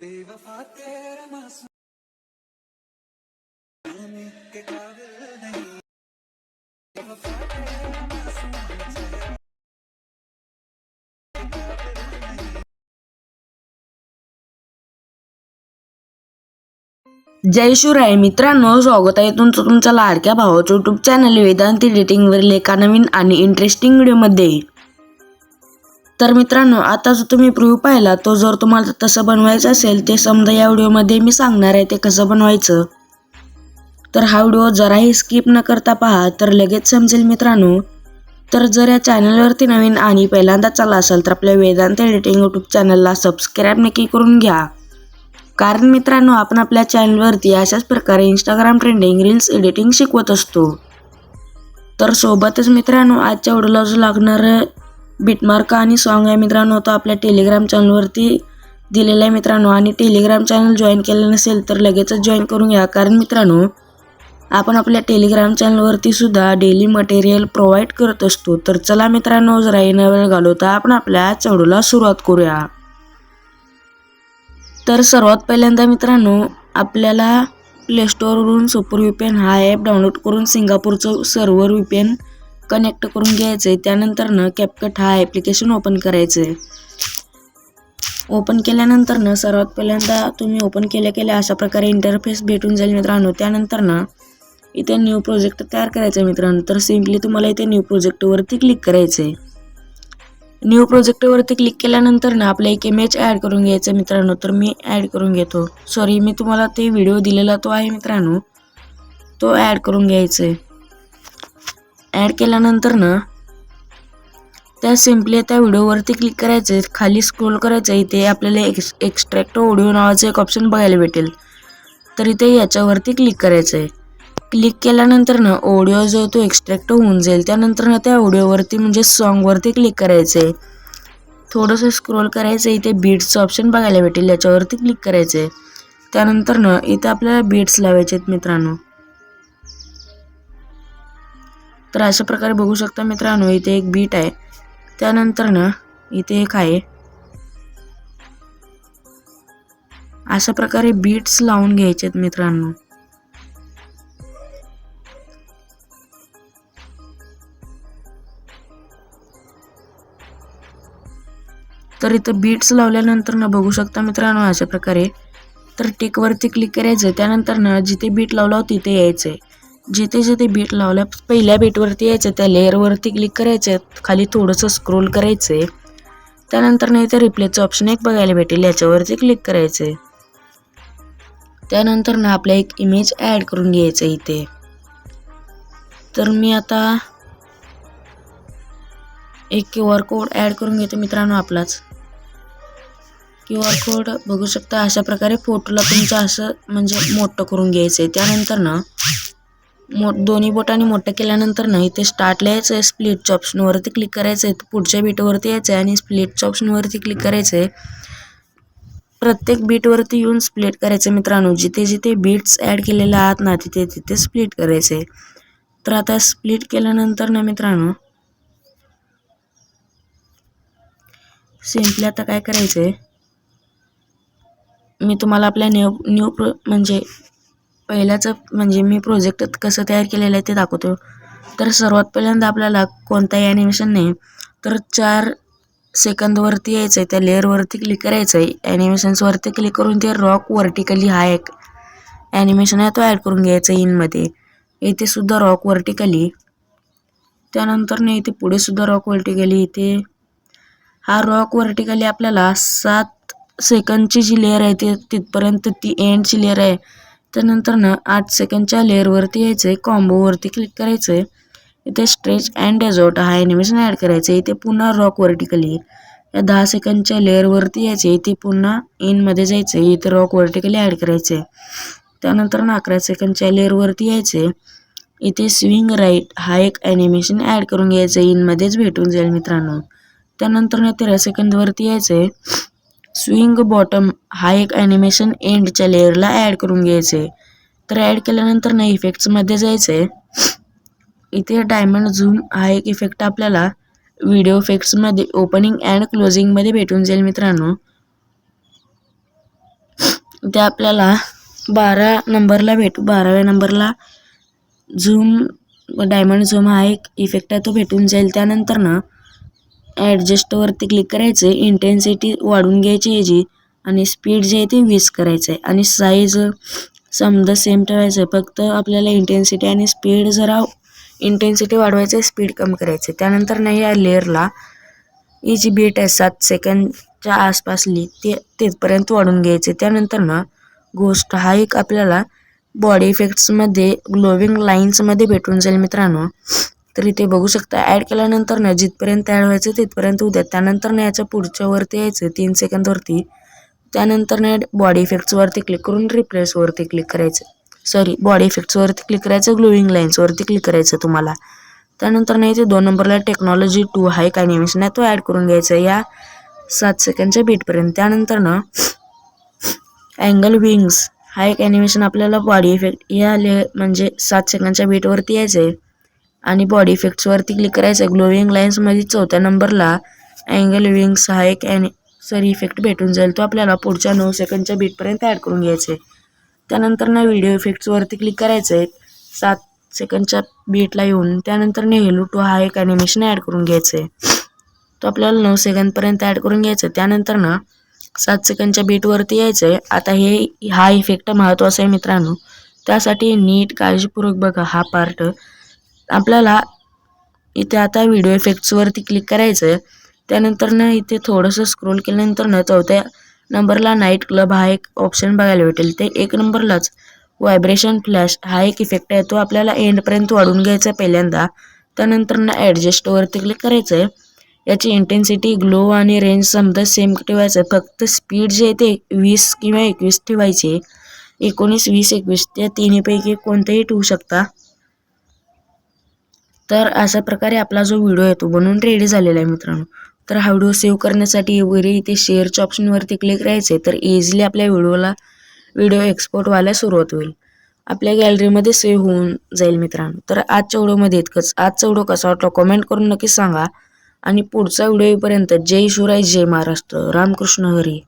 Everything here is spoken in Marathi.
बेवफा मासूम के काबिल नहीं। बेवफा मासूम जय शिवराय मित्रांनो स्वागत आहे तुमचं तुमच्या लाडक्या भावाचं युट्यूब चॅनल वेदांती डेटिंगवरील एका नवीन आणि इंटरेस्टिंग व्हिडिओमध्ये तर मित्रांनो आता जो तुम्ही प्रूव्ह पाहिला तो जर तुम्हाला तसं बनवायचं असेल ते समजा या व्हिडिओमध्ये मी सांगणार आहे ते कसं बनवायचं. तर हा व्हिडिओ जराही स्किप न करता पहा तर लगेच समजेल मित्रांनो. तर जर या चॅनलवरती नवीन आणि पहिल्यांदा चालला असेल तर आपल्या वेदांत एडिटिंग यूट्यूब चॅनलला सबस्क्राईब नक्की करून घ्या. कारण मित्रांनो आपण आपल्या चॅनलवरती अशाच प्रकारे इंस्टाग्राम ट्रेंडिंग रील्स एडिटिंग शिकवत असतो. तर सोबतच मित्रांनो आजच्या व्हिडिओला जो लागणारं बिटमार्क आणि सॉन्ग आहे मित्रांनो तो आपल्या टेलिग्राम चॅनलवरती दिलेला आहे मित्रांनो. आणि टेलिग्राम चॅनल जॉईन केलं नसेल तर लगेचच जॉईन करून घ्या. कारण मित्रांनो आपण आपल्या टेलिग्राम चॅनलवरती सुद्धा डेली मटेरियल प्रोव्हाइड करत असतो. तर चला मित्रांनो जरा येणं वेळ घालवता आपण आपल्या चढूला सुरुवात करूया. तर सर्वात पहिल्यांदा मित्रांनो आपल्याला प्ले स्टोअरवरून सुपर व्हीपीएन हा ॲप डाउनलोड करून सिंगापूरचं सर्व्हर व्हीपीएन कनेक्ट करून घ्यायचं आहे त्यानंतरनं कॅपकट हा ॲप्लिकेशन ओपन करायचं आहे ओपन केल्यानंतरनं सर्वात पहिल्यांदा तुम्ही ओपन केल्या केल्या अशा प्रकारे इंटरफेस भेटून जाईल मित्रांनो. त्यानंतरनं इथे न्यू प्रोजेक्ट तयार करायचं आहे मित्रांनो. तर सिम्पली तुम्हाला इथे न्यू प्रोजेक्टवरती क्लिक करायचं आहे न्यू प्रोजेक्टवरती क्लिक केल्यानंतर ना आपल्या एक इमेज ॲड करून घ्यायचं मित्रांनो. तर मी ॲड करून घेतो. सॉरी मी तुम्हाला ते व्हिडिओ दिलेला तो आहे मित्रांनो. तो ॲड करून घ्यायचा आहे ॲड केल्यानंतर ना त्या सिम्पली त्या व्हिडिओवरती क्लिक करायचं खाली स्क्रोल करायचं आहे इथे आपल्याला एक्स एक्स्ट्रॅक्ट ऑडिओ नावाचं एक ऑप्शन बघायला भेटेल. तर इथे याच्यावरती क्लिक करायचं आहे क्लिक केल्यानंतर ना ऑडिओ जो तो एक्स्ट्रॅक्ट होऊन जाईल. त्यानंतर ना त्या ऑडिओवरती म्हणजे सॉन्गवरती क्लिक करायचं आहे थोडंसं स्क्रोल करायचं आहे इथे बीट्सचं ऑप्शन बघायला भेटेल याच्यावरती क्लिक करायचं आहे त्यानंतर ना इथे आपल्याला बीट्स लावायचे आहेत मित्रांनो. तर अशा प्रकारे बघू शकता मित्रांनो इथे एक बीट आहे. त्यानंतर ना इथे एक आहे. अशा प्रकारे बीट्स लावून घ्यायचे आहेत मित्रांनो. तर इथं बीट्स लावल्यानंतर ना बघू शकता मित्रांनो अशा प्रकारे. तर टिकवरती क्लिक करायचं त्यानंतर ना जिथे बीट लावला तिथे यायचं आहे जिथे जिथे बीट लावल्या पहिल्या बीटवरती यायचं त्या लेअरवरती क्लिक करायचं खाली थोडंसं स्क्रोल करायचं. आहे त्यानंतर ना तर रिप्लेचं ऑप्शन एक बघायला भेटेल याच्यावरती क्लिक करायचं. आहे त्यानंतर ना आपल्या एक इमेज ॲड करून घ्यायचं इथे. तर मी आता एक क्यू आर कोड ॲड करून घेतो मित्रांनो आपलाच. क्यू आर कोड बघू शकता अशा प्रकारे फोटोला तुमचं असं म्हणजे मोठं करून घ्यायचं आहे त्यानंतर ना मो दोन्ही बोटाने मोठं केल्यानंतर ना इथे स्टार्टला यायचं आहे स्प्लिटच्या ऑप्शनवरती क्लिक करायचं आहे पुढच्या बीटवरती यायचं आहे आणि स्प्लिटच्या ऑप्शनवरती क्लिक करायचं आहे प्रत्येक बीटवरती येऊन स्प्लिट करायचं मित्रांनो. जिथे जिथे बीट्स ॲड केलेले आहात ना तिथे तिथे स्प्लिट करायचे तर आता स्प्लिट केल्यानंतर ना मित्रांनो सिम्पली आता काय करायचं आहे मी तुम्हाला आपल्या न्यू न्यू प्र म्हणजे पहिल्याचं म्हणजे मी प्रोजेक्ट कसं तयार केलेलं आहे ते दाखवतो. तर सर्वात पहिल्यांदा आपल्याला कोणताही ॲनिमेशन नाही तर चार सेकंदवरती यायचं आहे त्या लेअरवरती क्लिक करायचं आहे ॲनिमेशन्सवरती क्लिक करून ते रॉक वर्टिकली हा एक ॲनिमेशन आहे तो ॲड करून घ्यायचा आहे इनमध्ये इथे सुद्धा रॉक वर्टिकली त्यानंतर नाही इथे पुढे सुद्धा रॉक वर्टिकली इथे हा रॉक वर्टिकली आपल्याला सात सेकंदची जी लेअर आहे ती तिथपर्यंत ती एंडची लेअर आहे. त्यानंतर ना आठ सेकंडच्या लेअरवरती यायचं आहे कॉम्बोवरती क्लिक करायचं आहे इथे स्ट्रेच अँड डेझॉर्ट हा ॲनिमेशन ॲड करायचं आहे इथे पुन्हा रॉक वर्टिकली या दहा सेकंडच्या लेअरवरती यायचे इथे पुन्हा इनमध्ये जायचं आहे इथे रॉक वर्टिकली ॲड करायचं आहे त्यानंतर ना अकरा सेकंडच्या लेअरवरती यायचे इथे स्विंग राईट हा एक ॲनिमेशन ॲड करून घ्यायचं आहे इनमध्येच भेटून जाईल मित्रांनो. त्यानंतर ना तेरा सेकंदवरती यायचं आहे स्विंग बॉटम हा एक ॲनिमेशन एंडच्या लेअरला ॲड करून घ्यायचं. आहे तर ॲड केल्यानंतर ना इफेक्ट्समध्ये जायचं आहे इथे डायमंड झूम हा एक इफेक्ट आपल्याला व्हिडिओ इफेक्ट्समध्ये ओपनिंग अँड क्लोजिंगमध्ये भेटून जाईल मित्रांनो. ते आपल्याला बारा नंबरला भेटू बाराव्या नंबरला झूम डायमंड झूम हा एक इफेक्ट आहे तो भेटून जाईल. त्यानंतर ना ॲडजस्टवरती क्लिक करायचं आहे इंटेन्सिटी वाढून घ्यायची याची आणि स्पीड जे आहे ते वीस करायचं आहे आणि साईज समजा सेम ठेवायचं आहे फक्त आपल्याला इंटेन्सिटी आणि स्पीड जरा इंटेन्सिटी वाढवायचं आहे स्पीड कमी करायचं आहे त्यानंतर ना या लेअरला ही जी बीट आहे सात सेकंडच्या आसपासली ते तिथपर्यंत वाढून घ्यायचे त्यानंतर ना गोष्ट हा एक आपल्याला बॉडी इफेक्ट्समध्ये ग्लोविंग लाईन्समध्ये भेटून जाईल मित्रांनो. तर इथे बघू शकता. ॲड केल्यानंतर ना जिथपर्यंत ॲड व्हायचं तिथपर्यंत उद्या त्यानंतर ना याच्या पुढच्या वरती यायचं तीन सेकंदवरती त्यानंतर ना बॉडी इफेक्ट्सवरती क्लिक करून रिप्लेसवरती क्लिक करायचं. सॉरी बॉडी इफेक्ट्सवरती क्लिक करायचं ग्लोविंग लाईन्सवरती क्लिक करायचं तुम्हाला. त्यानंतर ना इथे दोन नंबरला टेक्नॉलॉजी टू हा एक ॲनिमेशन आहे तो ॲड करून घ्यायचा या सात सेकंडच्या बीटपर्यंत त्यानंतर ना अँगल विंग्स हा एक ॲनिमेशन आपल्याला बॉडी इफेक्ट या ले म्हणजे सात सेकंडच्या बीटवरती यायचं आहे आणि बॉडी इफेक्ट्सवरती क्लिक करायचं. आहे ग्लोविंग लाईन्समध्ये चौथ्या नंबरला अँगल विंग्स हा एक ॲनि सरी इफेक्ट भेटून जाईल. तो आपल्याला पुढच्या नऊ सेकंडच्या बीटपर्यंत ॲड करून घ्यायचे आहे. त्यानंतर ना व्हिडिओ इफेक्ट्सवरती क्लिक करायचं आहे. सात सेकंडच्या बीटला येऊन त्यानंतर नेहलू टू हा एक ॲनिमेशन ॲड करून घ्यायचं आहे. तो आपल्याला नऊ सेकंदपर्यंत ॲड करून घ्यायचं आहे. त्यानंतर ना सात सेकंडच्या बीटवरती यायचं आहे. आता हे हा इफेक्ट महत्त्वाचा आहे मित्रांनो. त्यासाठी नीट काळजीपूर्वक बघा हा पार्ट आपल्याला इथे आता व्हिडिओ इफेक्ट्सवरती क्लिक करायचं आहे त्यानंतरनं इथे थोडंसं स्क्रोल केल्यानंतर ना चौथ्या नंबरला नाईट क्लब हा एक ऑप्शन बघायला भेटेल. ते एक नंबरलाच व्हायब्रेशन फ्लॅश हा एक इफेक्ट आहे. तो आपल्याला एंडपर्यंत वाढून घ्यायचा आहे पहिल्यांदा. त्यानंतर ना ॲडजस्टवरती क्लिक करायचं आहे याची इंटेन्सिटी ग्लो आणि रेंज समजा सेम ठेवायचं. आहे फक्त स्पीड जे आहे ते वीस किंवा एकवीस ठेवायची. एकोणीस वीस एकवीस त्या तिन्हीपैकी कोणतेही ठेवू शकता. तर अशा प्रकारे आपला जो व्हिडिओ आहे तो बनवून रेडी झालेला आहे मित्रांनो. तर हा व्हिडिओ सेव्ह करण्यासाठी वगैरे इथे शेअरच्या ऑप्शनवरती क्लिक करायचे तर इझिली आपल्या व्हिडिओला व्हिडिओ एक्सपोर्ट व्हायला सुरुवात होईल. आपल्या गॅलरीमध्ये सेव्ह होऊन जाईल मित्रांनो. तर आजच्या व्हिडिओमध्ये इतकंच. आजचा व्हिडिओ कसा वाटला कॉमेंट करून नक्की सांगा. आणि पुढचा व्हिडिओ येईपर्यंत जय शिवराय जय महाराष्ट्र. रामकृष्ण हरी.